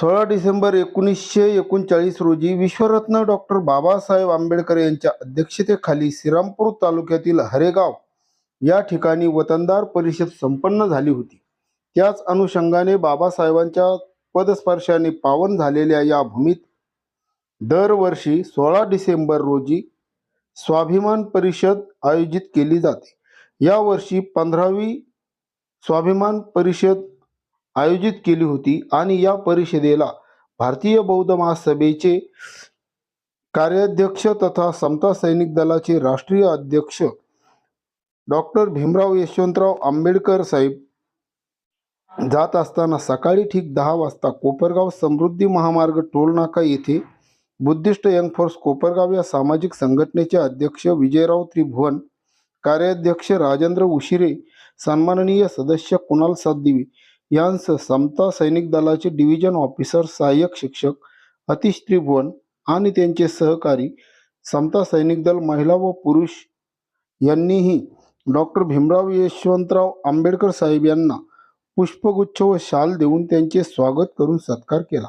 सोळा डिसेंबर एकोणीसशे एकोणचाळीस रोजी विश्वरत्न डॉक्टर बाबासाहेब आंबेडकर यांच्या अध्यक्षतेखाली श्रीरामपूर तालुक्यातील हरेगाव या ठिकाणी वतनदार परिषद संपन्न झाली होती. त्याच अनुषंगाने बाबासाहेबांच्या पदस्पर्शाने पावन झालेल्या या भूमीत दरवर्षी सोळा डिसेंबर रोजी स्वाभिमान परिषद आयोजित केली जाते. यावर्षी पंधरावी स्वाभिमान परिषद आयोजित केली होती आणि या परिषदेला भारतीय बौद्ध महासभेचे कार्याध्यक्ष तथा समता सैनिक दलाचे राष्ट्रीय अध्यक्ष डॉक्टर भीमराव यशवंतराव आंबेडकर साहेब जात असताना सकाळी ठीक दहा वाजता कोपरगाव समृद्धी महामार्ग टोलनाका येथे बुद्धिस्ट यंग फोर्स कोपरगाव या सामाजिक संघटनेचे अध्यक्ष विजयराव त्रिभुवन कार्याध्यक्ष राजेंद्र उशिरे सन्माननीय सदस्य कुणाल सातदिवे यांसह समता सैनिक दलाचे डिव्हिजन ऑफिसर सहाय्यक शिक्षक अतिश त्रिभुवन आणि त्यांचे सहकारी समता सैनिक दल महिला व पुरुष यांनीही डॉक्टर भीमराव यशवंतराव आंबेडकर साहेब यांना पुष्पगुच्छ व शाल देऊन त्यांचे स्वागत करून सत्कार केला.